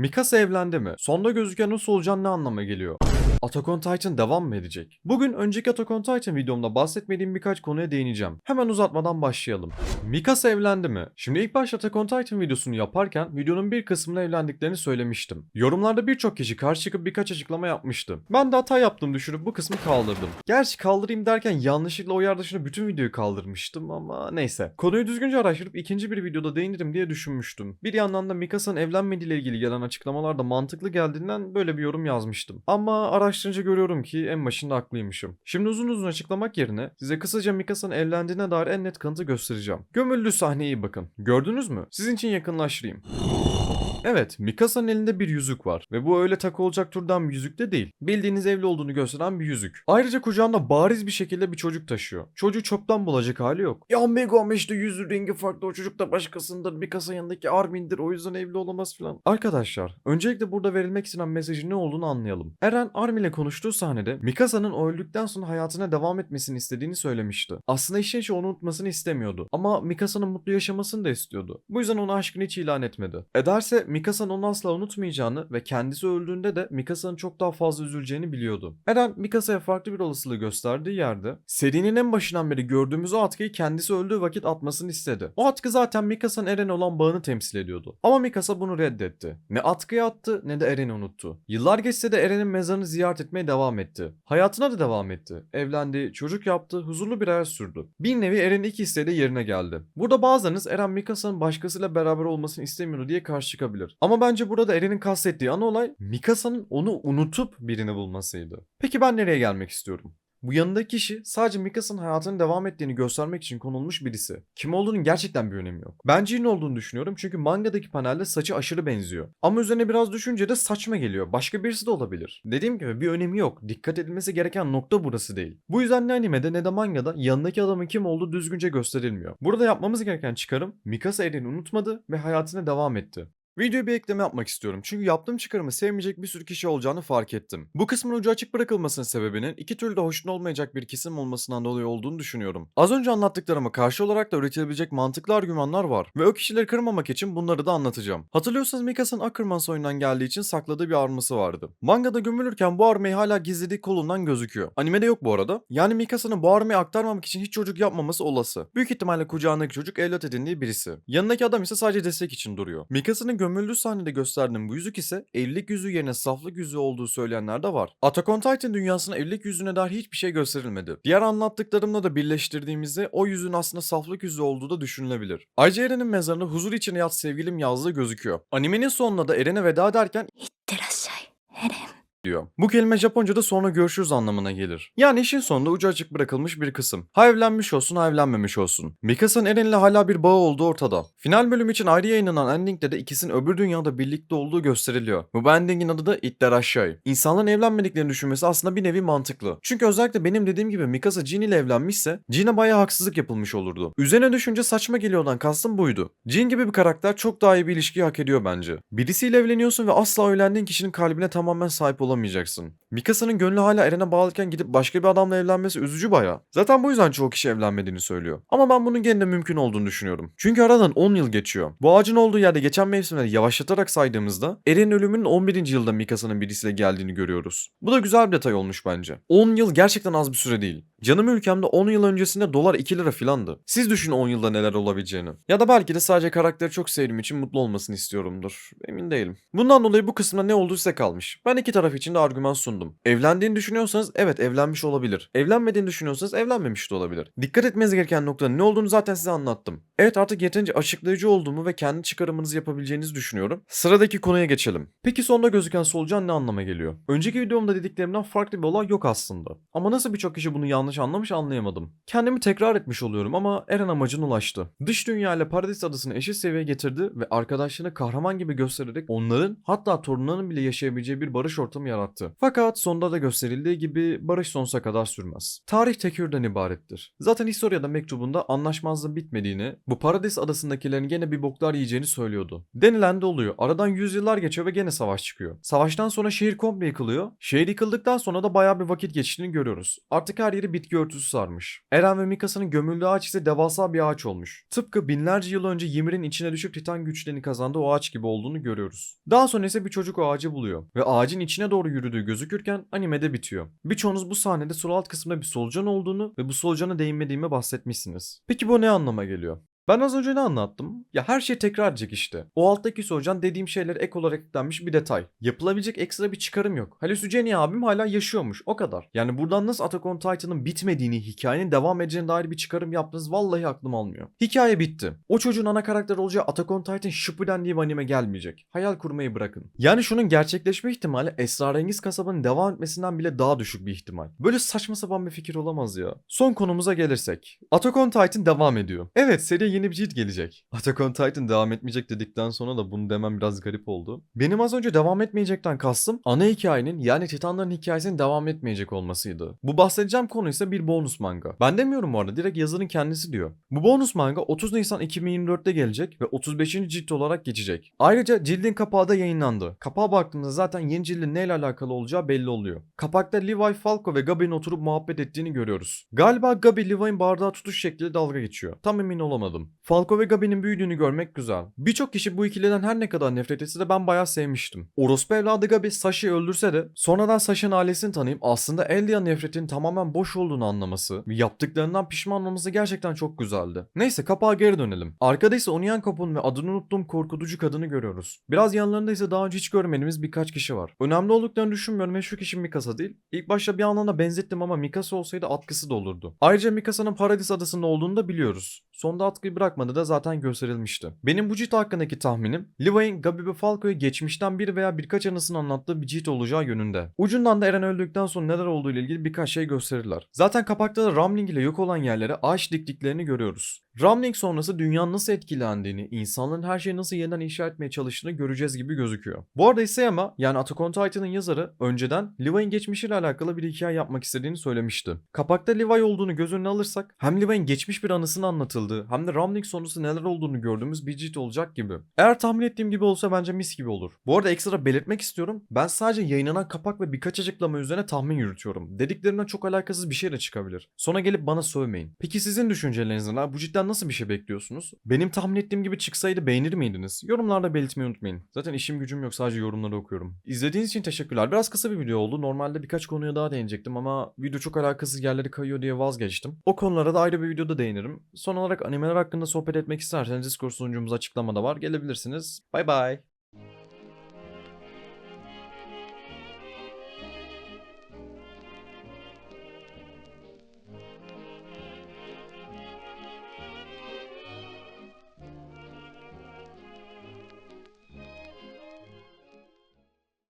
Mikasa evlendi mi? Sonda gözüken nasıl olacağını ne anlama geliyor? Attack on Titan devam mı edecek? Bugün önceki Attack on Titan videomda bahsetmediğim birkaç konuya değineceğim. Hemen uzatmadan başlayalım. Mikasa evlendi mi? Şimdi ilk başta Attack on Titan videosunu yaparken videonun bir kısmında evlendiklerini söylemiştim. Yorumlarda birçok kişi karşı çıkıp birkaç açıklama yapmıştı. Ben de hata yaptım düşünüp bu kısmı kaldırdım. Gerçi kaldırayım derken yanlışlıkla o dışında bütün videoyu kaldırmıştım ama neyse. Konuyu düzgünce araştırıp ikinci bir videoda değinirim diye düşünmüştüm. Bir yandan da Mikasa'nın evlenmediğiyle ilgili gelen açıklamalar da mantıklı geldiğinden böyle bir yorum yazmıştım. Ama araştırınca görüyorum ki en başında haklıymışım. Şimdi uzun uzun açıklamak yerine size kısaca Mikasa'nın evlendiğine dair en net kanıtı göstereceğim. Gömüldüğü sahneye iyi bakın. Gördünüz mü? Sizin için yakınlaştırayım. Evet, Mikasa'nın elinde bir yüzük var ve bu öyle takı olacak türden bir yüzük de değil. Bildiğiniz evli olduğunu gösteren bir yüzük. Ayrıca kucağında bariz bir şekilde bir çocuk taşıyor. Çocuğu çöpten bulacak hali yok. Ya Mega ama işte yüzü rengi farklı o çocuk da başkasındır. Mikasa yanındaki Armin'dir o yüzden evli olamaz falan. Arkadaşlar, öncelikle burada verilmek istenen mesajın ne olduğunu anlayalım. Eren Armin ile konuştuğu sahnede Mikasa'nın öldükten sonra hayatına devam etmesini istediğini söylemişti. Aslında işin içi onu unutmasını istemiyordu. Ama Mikasa'nın mutlu yaşamasını da istiyordu. Bu yüzden ona aşkını hiç ilan etmedi. Ederse Mikasa'nın onu asla unutmayacağını ve kendisi öldüğünde de Mikasa'nın çok daha fazla üzüleceğini biliyordu. Eren Mikasa'ya farklı bir olasılığı gösterdiği yerde serinin en başından beri gördüğümüz o atkıyı kendisi öldüğü vakit atmasını istedi. O atkı zaten Mikasa'nın Eren'e olan bağını temsil ediyordu. Ama Mikasa bunu reddetti. Ne atkıyı attı ne de Eren'i unuttu. Yıllar geçse de Eren'in mezarını ziyaret etmeye devam etti. Hayatına da devam etti. Evlendi, çocuk yaptı, huzurlu bir hayat sürdü. Bir nevi Eren'in ilk isteği de yerine geldi. Burada bazılarınız Eren Mikasa'nın başkasıyla beraber olmasını istemiyordu diye karşı çıkabilir. Ama bence burada Eren'in kastettiği ana olay Mikasa'nın onu unutup birini bulmasıydı. Peki ben nereye gelmek istiyorum? Bu yanındaki kişi sadece Mikasa'nın hayatının devam ettiğini göstermek için konulmuş birisi. Kim olduğunun gerçekten bir önemi yok. Ben Jin olduğunu düşünüyorum çünkü mangadaki panelde saçı aşırı benziyor. Ama üzerine biraz düşünce de saçma geliyor. Başka birisi de olabilir. Dediğim gibi bir önemi yok. Dikkat edilmesi gereken nokta burası değil. Bu yüzden ne animede ne de mangada yanındaki adamın kim olduğu düzgünce gösterilmiyor. Burada yapmamız gereken çıkarım Mikasa Eren'i unutmadı ve hayatına devam etti. Videoya bir ekleme yapmak istiyorum çünkü yaptığım çıkarımı sevmeyecek bir sürü kişi olacağını fark ettim. Bu kısmın ucu açık bırakılmasının sebebinin iki türlü de hoşnut olmayacak bir kesim olmasından dolayı olduğunu düşünüyorum. Az önce anlattıklarıma karşı olarak da üretilebilecek mantıklı argümanlar var ve o kişileri kırmamak için bunları da anlatacağım. Hatırlıyorsanız Mikasa'nın Ackerman soyundan geldiği için sakladığı bir arması vardı. Mangada gömülürken bu armayı hala gizlediği kolundan gözüküyor. Animede yok bu arada. Yani Mikasa'nın bu armayı aktarmamak için hiç çocuk yapmaması olası. Büyük ihtimalle kucağındaki çocuk evlat edindiği birisi. Yanındaki adam ise sadece destek için duruyor. Mikasa'nın gömüldüğü sahnede gösterdiğim bu yüzük ise evlilik yüzüğü yerine saflık yüzüğü olduğu söyleyenler de var. Attack on Titan dünyasına evlilik yüzüğüne dair hiçbir şey gösterilmedi. Diğer anlattıklarımla da birleştirdiğimizde o yüzüğün aslında saflık yüzüğü olduğu da düşünülebilir. Ayrıca Eren'in mezarında huzur içine yat sevgilim yazdığı gözüküyor. Animenin sonunda da Eren'e veda ederken diyor. Bu kelime Japonca'da sonra görüşürüz anlamına gelir. Yani işin sonunda ucu açık bırakılmış bir kısım. Ha evlenmiş olsun ha evlenmemiş olsun. Mikasa'nın Eren'le hala bir bağı olduğu ortada. Final bölüm için ayrı yayınlanan endingde de ikisinin öbür dünyada birlikte olduğu gösteriliyor. Bu endingin adı da İtler Aşağı. İnsanların evlenmediklerini düşünmesi aslında bir nevi mantıklı. Çünkü özellikle benim dediğim gibi Mikasa Jin ile evlenmişse Jin'e bayağı haksızlık yapılmış olurdu. Üzerine düşünce saçma geliyordan kastım buydu. Jin gibi bir karakter çok daha iyi bir ilişkiyi hak ediyor bence. Birisiyle evleniyorsun ve asla evlendiğin kişinin kalbine tamamen sahip olamayacaksın. Mikasa'nın gönlü hala Eren'e bağlıyken gidip başka bir adamla evlenmesi üzücü baya. Zaten bu yüzden çoğu kişi evlenmediğini söylüyor. Ama ben bunun gene mümkün olduğunu düşünüyorum. Çünkü aradan 10 yıl geçiyor. Bu ağacın olduğu yerde geçen mevsimleri yavaşlatarak saydığımızda Eren'in ölümünün 11. yılda Mikasa'nın birisiyle geldiğini görüyoruz. Bu da güzel bir detay olmuş bence. 10 yıl gerçekten az bir süre değil. Canım ülkemde 10 yıl öncesinde dolar 2 lira filandı. Siz düşünün 10 yılda neler olabileceğini. Ya da belki de sadece karakteri çok sevdiğim için mutlu olmasını istiyorumdur. Emin değilim. Bundan dolayı bu kısımda ne olduysa kalmış. Ben iki taraf için de argüman sundum. Evlendiğini düşünüyorsanız evet evlenmiş olabilir. Evlenmediğini düşünüyorsanız evlenmemiş de olabilir. Dikkat etmeniz gereken noktanın ne olduğunu zaten size anlattım. Evet artık yeterince açıklayıcı olduğumu ve kendi çıkarımınızı yapabileceğinizi düşünüyorum. Sıradaki konuya geçelim. Peki sonda gözüken solucan ne anlama geliyor? Önceki videomda dediklerimden farklı bir olay yok aslında. Ama nasıl birçok kişi bunu yanlış anlamış anlayamadım. Kendimi tekrar etmiş oluyorum ama Eren amacına ulaştı. Dış dünya ile Paradis adasını eşit seviyeye getirdi ve arkadaşlarını kahraman gibi göstererek onların hatta torunlarının bile yaşayabileceği bir barış ortamı yarattı. Fakat sonda da gösterildiği gibi barış sonsuza kadar sürmez. Tarih tekürden ibarettir. Zaten Historia'da mektubunda anlaşmazlığın bitmediğini, bu Paradis adasındakilerin gene bir boklar yiyeceğini söylüyordu. Denilen de oluyor. Aradan yüzyıllar geçiyor ve gene savaş çıkıyor. Savaştan sonra şehir komple yıkılıyor. Şehir yıkıldıktan sonra da bayağı bir vakit geçtiğini görüyoruz. Artık her yeri bitki örtüsü sarmış. Eren ve Mikasa'nın gömüldüğü ağaç ise devasa bir ağaç olmuş. Tıpkı binlerce yıl önce Ymir'in içine düşüp titan güçlerini kazandığı o ağaç gibi olduğunu görüyoruz. Daha sonra ise bir çocuk o ağacı buluyor ve ağacın içine doğru yürüdüğü gözükürken animede bitiyor. Birçoğunuz bu sahnede sol alt kısmında bir solucan olduğunu ve bu solucana değinmediğime bahsetmişsiniz. Peki bu ne anlama geliyor? Ben az önce ne anlattım? Ya her şey tekrar edecek işte. O alttaki solucan dediğim şeyler ek olarak eklenmiş bir detay. Yapılabilecek ekstra bir çıkarım yok. Halüsüceni abim hala yaşıyormuş. O kadar. Yani buradan nasıl Attack on Titan'ın bitmediğini, hikayenin devam edeceğine dair bir çıkarım yaptınız vallahi aklım almıyor. Hikaye bitti. O çocuğun ana karakter olacağı Attack on Titan Shippuden diye bir anime gelmeyecek. Hayal kurmayı bırakın. Yani şunun gerçekleşme ihtimali esrarengiz kasabanın devam etmesinden bile daha düşük bir ihtimal. Böyle saçma sapan bir fikir olamaz ya. Son konumuza gelirsek. Attack on Titan devam ediyor. Evet seriye yeni bir cilt gelecek. Attack on Titan devam etmeyecek dedikten sonra da bunu demem biraz garip oldu. Benim az önce devam etmeyecekten kastım ana hikayenin yani Titanların hikayesinin devam etmeyecek olmasıydı. Bu bahsedeceğim konu ise bir bonus manga. Ben demiyorum bu arada direkt yazarın kendisi diyor. Bu bonus manga 30 Nisan 2024'te gelecek ve 35. cilt olarak geçecek. Ayrıca cildin kapağı da yayınlandı. Kapağa baktığımızda zaten yeni cildin neyle alakalı olacağı belli oluyor. Kapakta Levi Falco ve Gabi'nin oturup muhabbet ettiğini görüyoruz. Galiba Gabi Levi'nin bardağı tutuş şekliyle dalga geçiyor. Tam emin olamadım. Falco ve Gabi'nin büyüdüğünü görmek güzel. Birçok kişi bu ikiliden her ne kadar nefret etse de ben bayağı sevmiştim. Orospu evladı Gabi Sasha'yı öldürse de sonradan Sasha'nın ailesini tanıyıp aslında Elia nefretinin tamamen boş olduğunu anlaması ve yaptıklarından pişman olması gerçekten çok güzeldi. Neyse kapağa geri dönelim. Arkada ise Onion Kapun ve adını unuttuğum korkutucu kadını görüyoruz. Biraz yanlarında ise daha önce hiç görmediğimiz birkaç kişi var. Önemli olduklarını düşünmüyorum ve şu kişi Mikasa değil. İlk başta bir anlamda benzettim ama Mikasa olsaydı atkısı da olurdu. Ayrıca Mikasa'nın Paradis Adası'nda olduğunu da biliyoruz. Sonda atkıyı bırakmadı da zaten gösterilmişti. Benim bu cilt hakkındaki tahminim Levi'nin Gabi ve Falco'ya geçmişten bir veya birkaç anısını anlattığı bir cilt olacağı yönünde. Ucundan da Eren öldükten sonra neler olduğu ile ilgili birkaç şey gösterirler. Zaten kapakta da Ramling ile yok olan yerlere ağaç diktiklerini görüyoruz. Ramling sonrası dünyanın nasıl etkilendiğini, insanların her şeyi nasıl yeniden inşa etmeye çalıştığını göreceğiz gibi gözüküyor. Bu arada Isayama yani Attack on Titan'ın yazarı önceden Levi'nin geçmişiyle alakalı bir hikaye yapmak istediğini söylemişti. Kapakta Levi olduğunu göz önüne alırsak hem Levi'nin geçmiş bir anısını anlatıldığı hem de Ramling sonrası neler olduğunu gördüğümüz bir cilt olacak gibi. Eğer tahmin ettiğim gibi olsa bence mis gibi olur. Bu arada ekstra belirtmek istiyorum. Ben sadece yayınlanan kapak ve birkaç açıklama üzerine tahmin yürütüyorum. Dediklerimden çok alakasız bir şey de çıkabilir. Sonra gelip bana sövmeyin. Peki sizin düşünceleriniz neler? Bu cidden nasıl bir şey bekliyorsunuz? Benim tahmin ettiğim gibi çıksaydı beğenir miydiniz? Yorumlarda belirtmeyi unutmayın. Zaten işim gücüm yok sadece yorumları okuyorum. İzlediğiniz için teşekkürler. Biraz kısa bir video oldu. Normalde birkaç konuya daha değinecektim ama video çok alakasız yerleri kayıyor diye vazgeçtim. O konulara da ayrı bir videoda değinirim. Son olarak animeler hakkında sohbet etmek isterseniz Discord sunucumuz açıklamada var. Gelebilirsiniz. Bay bay.